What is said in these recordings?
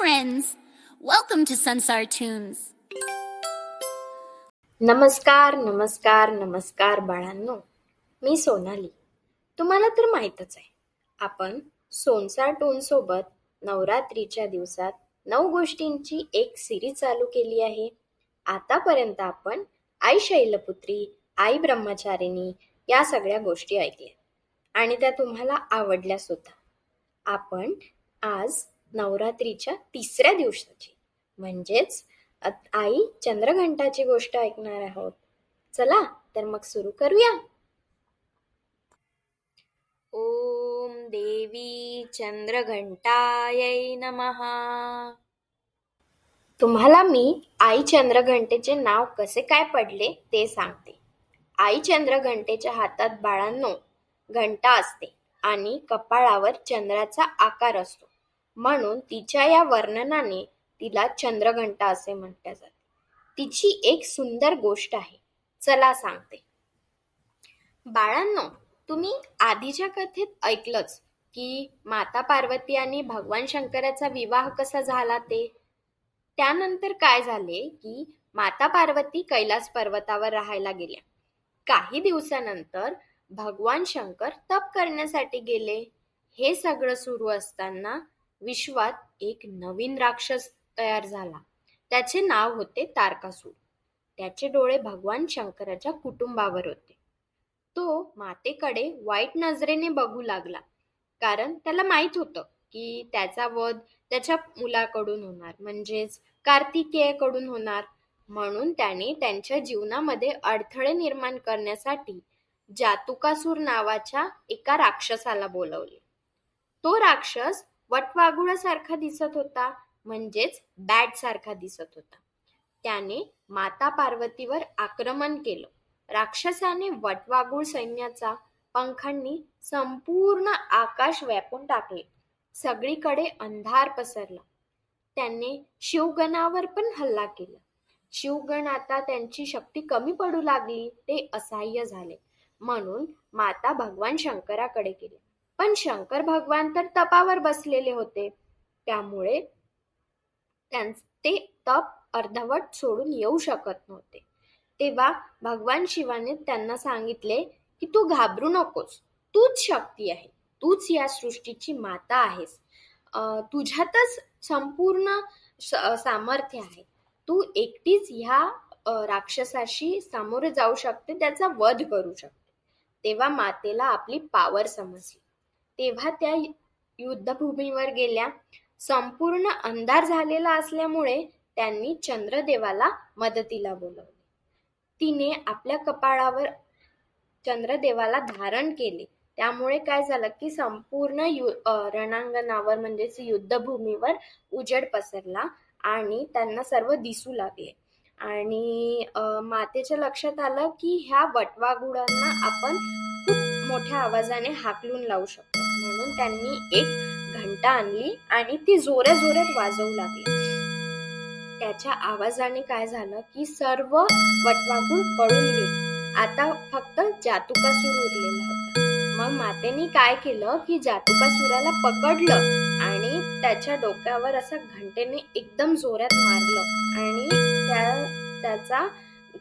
friends. Welcome to Sunsar Tunes. नमस्कार नमस्कार नमस्कार बाळांनो. मी सोनाली. तुम्हाला तर माहीतच आहे. आपण सोनसार टोनसोबत नवरात्रीच्या दिवसात नऊ गोष्टींची एक सिरीज चालू केली आहे. आतापर्यंत आपण आई शैलपुत्री आई ब्रह्मचारिणी या सगळ्या गोष्टी ऐकल्या. आणि त्या तुम्हाला आवडल्या सुद्धा. आपण आज नवरात्रीच्या तिसऱ्या दिवसाची. म्हणजेच आई चंद्रघंटाची गोष्ट ऐकणार आहोत. चला तर मग सुरू करूया. ओम देवी चंद्रघंटाय नमहा तुम्हाला मी आई चंद्रघंटेचे नाव कसे काय पडले ते सांगते. आई चंद्रघंटेच्या हातात बाळांनो घंटा असते आणि कपाळावर चंद्राचा आकार असतो. म्हणून तिच्या या वर्णनाने तिला चंद्रघंटा असे म्हटले जाते तिची एक सुंदर गोष्ट आहे. चला सांगते. बाळांनो तुम्ही आधीच्या कथेत ऐकलंच की माता पार्वती आणि भगवान शंकराचा विवाह कसा झाला ते? त्यानंतर काय झाले की माता पार्वती कैलास पर्वतावर राहायला गेल्या. काही दिवसानंतर भगवान शंकर तप करण्यासाठी गेले. हे सगळं सुरू असताना विश्वात एक नवीन राक्षस तयार झाला. त्याचे नाव होते तारकासूर. त्याचे डोळे भगवान शंकराच्या कुटुंबावर होते. तो मातेकडे वाईट नजरेने बघू लागला. कारण त्याला माहीत होतं की त्याचा वध त्याच्या मुलाकडून होणार. म्हणजेच कार्तिकेयकडून होणार. म्हणून त्याने त्यांच्या जीवनामध्ये अडथळे निर्माण करण्यासाठी जातुकासूर नावाच्या एका राक्षसाला बोलवले. तो राक्षस वटवाघुळासारखा दिसत होता म्हणजेच बॅट सारखा दिसत होता. त्याने माता पार्वतीवर आक्रमण केलं. राक्षसाने वटवाघूळ सैन्याचा पंखांनी संपूर्ण आकाश व्यापून टाकले. सगळीकडे अंधार पसरला. त्यांनी शिवगणावर पण हल्ला केला. शिवगण आता त्यांची शक्ती कमी पडू लागली ते असहाय्य झाले. म्हणून माता भगवान शंकराकडे गेले. पण शंकर भगवान तर तपावर बसलेले होते. त्यामुळे ते तप अर्धवट सोडून येऊ शकत नव्हते. तेव्हा भगवान शिवाने त्यांना सांगितले की तू घाबरू नकोस. तूच शक्ती आहे. तूच या सृष्टीची माता आहेस. तुझ्यातच संपूर्ण सामर्थ्य आहे. तू एकटीच ह्या राक्षसाशी सामोरे जाऊ शकते. त्याचा वध करू शकते. तेव्हा मातेला आपली पावर समजली. तेव्हा त्या युद्धभूमीवर गेल्या. संपूर्ण अंधार झालेला असल्यामुळे त्यांनी चंद्रदेवाला मदतीला बोलवले. तिने आपल्या कपाळावर चंद्रदेवाला धारण केले. त्यामुळे काय झालं की संपूर्ण यु रणांगणावर म्हणजेच युद्धभूमीवर उजेड पसरला आणि त्यांना सर्व दिसू लागले. आणि मातेच्या लक्षात आलं की ह्या वटवाघुळांना आपण मोठ्या आवाजाने हाकलून लावू शकतो. म्हणून त्यांनी एक घंटा आणली आणि ती जोऱ्या जोऱ्यात वाजवू लागली. त्याच्या आवाजाने काय झालं की सर्व वटवाघूळ पळून गेले. आता फक्त जातुकासूर उरलेला होता. मग मातेने काय केलं की जातुकासुराला पकडलं आणि त्याच्या डोक्यावर असं घंटेने एकदम जोरात मारलं आणि त्या त्याचा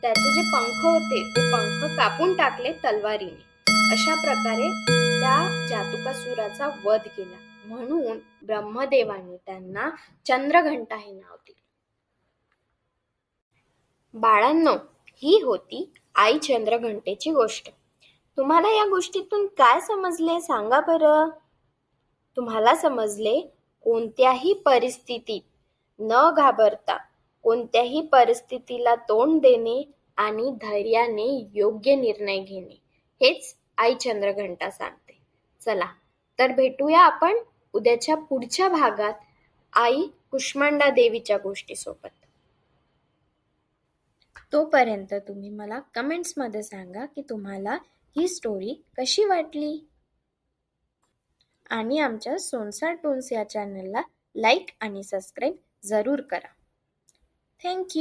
त्याचे जे पंख होते ते पंख कापून टाकले तलवारीने. अशा प्रकारे त्या जातुकासुराचा वध केला. म्हणून ब्रह्मदेवाने त्यांना चंद्रघंटा हे नाव दिले. बाळांनो ही होती आई चंद्रघंटेची गोष्ट. तुम्हाला या गोष्टीतून काय समजले सांगा बरं. तुम्हाला समजले कोणत्याही परिस्थितीत न घाबरता कोणत्याही परिस्थितीला तोंड देणे आणि धैर्याने योग्य निर्णय घेणे. हेच आई चंद्रघंटा सांगते. चला तर भेटूया आपण उद्याच्या पुढच्या भागात आई कुष्मांडा देवीच्या गोष्टीसोबत. तोपर्यंत तुम्ही मला कमेंट्समध्ये सांगा की तुम्हाला ही स्टोरी कशी वाटली. आणि आमच्या सोनसार टोन्स या चॅनलला लाईक आणि सबस्क्राईब जरूर करा. थँक्यू